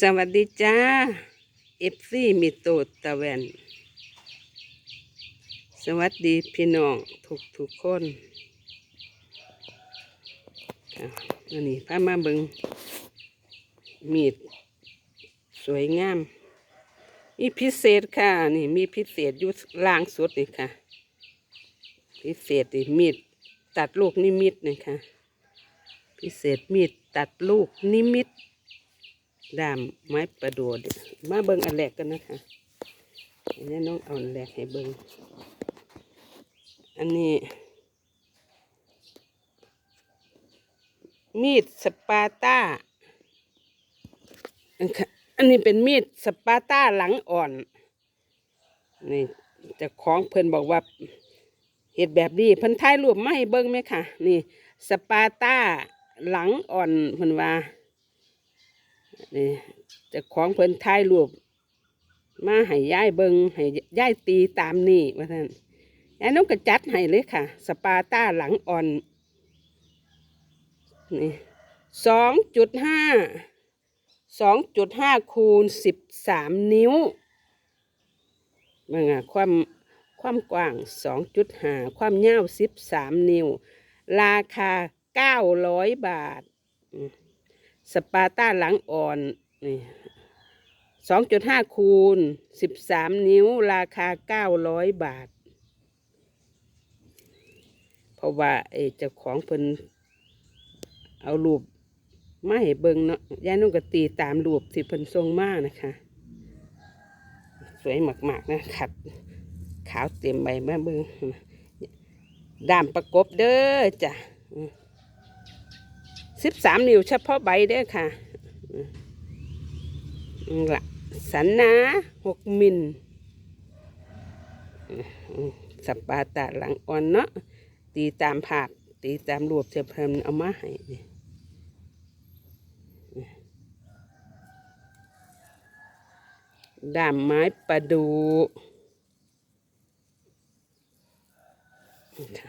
สวัสดีจ้าเอฟซีมิโตะตะแวน สวัสดีพี่น้องทุกทุกคนค่ะวันนี้พามาเบิงมีด สวยงาม มีพิเศษค่ะ นี่มีพิเศษอยู่ล่างสุดนี่ค่ะ พิเศษนี่มีดตัดลูกนิมิตนี่ค่ะ พิเศษมีดตัดลูกนิมิต ดามไม้ประดูดมาเบิ่งอันแรกกันนะคะอันนี้น้องเอาอันแรกให้เบิ่งอันนี้ มีดสปาต้าอันนี้เป็นมีดสปาต้าหลังอ่อนนี่จะของเพิ่นบอกว่าเห็ดแบบนี้เพิ่นถ่ายรูปมาให้เบิ่งไหมค่ะ นี่ สปาต้าหลังอ่อนเพิ่นว่า นี่จะของเพิ่นถ่ายรูปมาให้ย้ายเบิงให้ย้ายตีตามนี่ว่าท่านยายน้องก็จัดให้เลยค่ะ สปาต้าหลังอ่อนนี่สองจุดห้าสองจุดห้าคูณสิบสามนิ้วมันอะความความกว้างสองจุดห้าความยาวสิบสามนิ้ว ราคาเก้าร้อยบาท สปาต้าหลังอ่อนนี่สองจุดห้าคูณสิบสามนิ้วราคาเก้าร้อยบาท เพราะว่าไอ้เจ้าของเพิ่นเอารูปมาให้เบิ่งเนาะยายนุ่งก็ตีตามรูปที่เพิ่นทรงมากนะคะ สวยมากๆนะขัดขาวเต็มใบมาเบิ่งดามประกบเด้อจ้ะ สิบสามนิ้วเฉพาะใบเด้อค่ะละสันนาหกมิลอืมสปาตาหลังอ่อนเนาะตีตามภาพตีตามรวบเทียบเพิ่มเอามาให้นี่ด้ามไม้ประดูค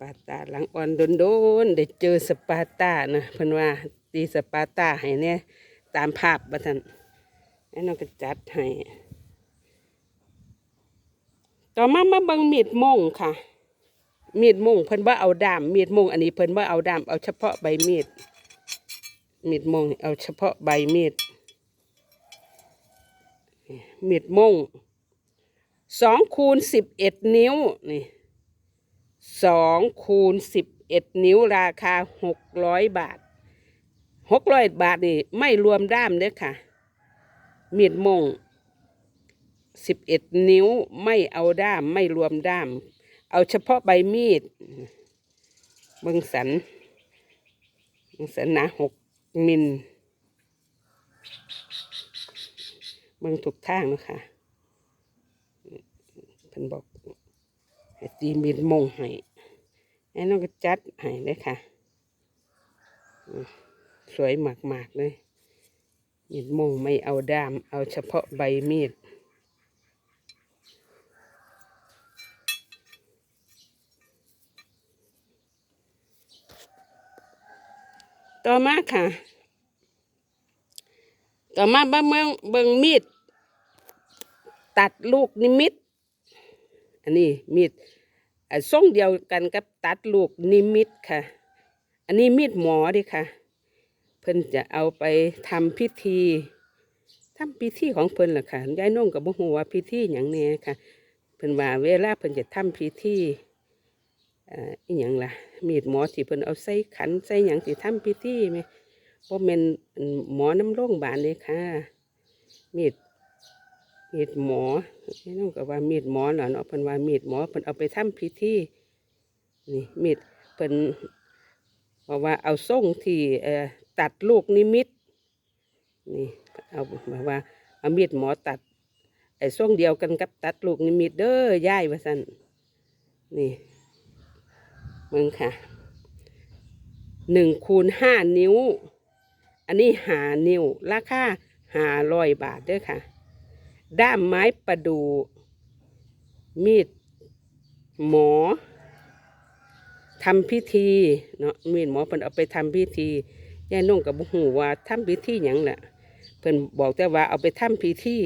ปาตาหลังอ่อนโดนๆได้เจอสปาตานะเพิ่นว่าตีสปาตาให้เนี่ยตามภาพบัทันไอ้น้องก็จัดให้ต่อมามาบิ่งมีดมงค่ะ มีดมงเพิ่นว่าเอาดามมีดมงอันนี้เพิ่นว่าเอาดามเอาเฉพาะใบมีดมีดมงเอาเฉพาะใบมีดมีดมงสองคูณสิบเอ็ดนิ้วนี่ สองคูณสิบเอ็ดนิ้วราคาหกร้อยบาทหกร้อยบาทนี่ไม่รวมด้ามเด้อค่ะ มีดมงสิบเอ็ดนิ้วไม่เอาด้ามไม่รวมด้าม เอาเฉพาะใบมีดเบิงสันเบิงสันหนาหกมิลเบิงถูกทางเนะคะเพิ่นบอก ให้ตีมีดมงให้ไอ้น้องก็จัดให้เลยค่ะ สวยมากๆเลยมีดมงไม่เอาด้าม เอาเฉพาะใบมีดต่อมาค่ะ ต่อมาบิ่งเบิ่งเบิงมีด ตัดลูกนิมิต อันนี้มีดทรงเดียวกันกับตัดลูกนิมิตค่ะ อันนี้มีดหมอดิค่ะ เพิ่นจะเอาไปทำพิธีทำพิธีของเพิ่นล่ะค่ะยายน้องกับบ่ฮู้ว่าพิธีหยังแน่ค่ะ เพิ่นว่าเวลาเพิ่นจะทำพิธีอ่ออีหยังล่ะ มีดหมอที่เพิ่นเอาใส่ขันใส่หยังสิทำพิธีไหมบ่แม่นหมอน้ำโรงบาลเลยค่ะ มีด มีดหมอพี่น้องก็ว่ามีดหมอน่ะเนาะเพิ่นว่ามีดหมอเพิ่นเอาไปทำพิธีนี่มีดเพิ่นบอกว่าเอาส่งที่เอ่อตัดลูกนิมิตนี่เอาแบบว่าเอามีดหมอตัดไอ้ส่งเดียวกันกับตัดลูกนิมิตเด้อย่ายว่าซั่นนี่มืองค่ะหนึ่งคูณห้านิ้ว อันนี้หานิ้ว ราคาหาร้อยบาทเด้อค่ะ ด้ามไม้ประดูมีดหมอทำพิธีเนาะมีดหมอเพิ่นเอาไปทำพิธียายนุ่งกับบุหูว่าทำพิธีหยังแหละเพิ่นบอกแต่ว่าเอาไปทำพิธี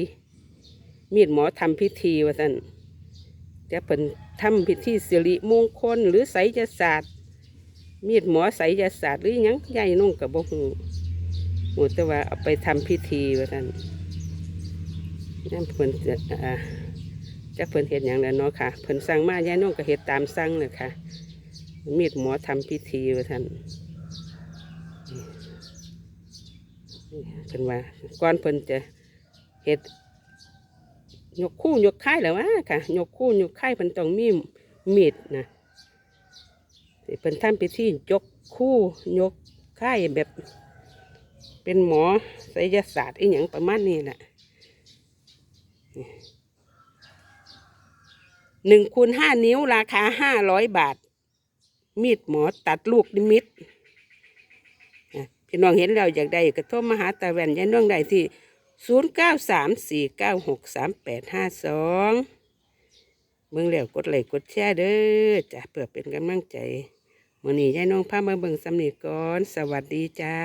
มีดหมอทำพิธีว่าท่านจะเพิ่นทำพิธีสิริมงคลหรือไสยศาสตร์ มีดหมอไสยศาสตร์หรือยังยายนุ่งกับบุหูหูแต่ว่าเอาไปทำพิธีว่าท่าน นั่นเพิ่นจะอ่าจะเพิ่นเห็นอย่างแล้วเนาะค่ะ เพิ่นสั่งมายานุ่งก็เฮ็ดตามสั่งเลยค่ะ มีดหมอทำพิธีว่าท่านเพิ่นว่าก่อนเพิ่นจะเฮ็ดยกคู่ยกค่ายแล้ววะค่ะยกคู่ยกค่ายเพิ่นต้องมีมีดนะเพิ่นทำพิธียกคู่ยกค่ายแบบ เป็นหมอไสยศาสตร์อีหยังประมาณนี้แหละ หนึ่งคูณห้านิ้วราคาห้าร้อยบาท มีดหมอตัดลูกนิมิตอะพี่น้องเห็นแล้วอยากได้กระโทรมาหาตาแวนยันน้องได้ที่ศูนย์เก้าสามสี่เก้าหกสามแปดห้าสองเบิ่งแล้วกดไลค์กดแชร์เด้อจ้ะเพื่อเป็นกำลังใจมื่อนี้ยายน้องพามาเบิ่งสำนีก่อน สวัสดีจ้า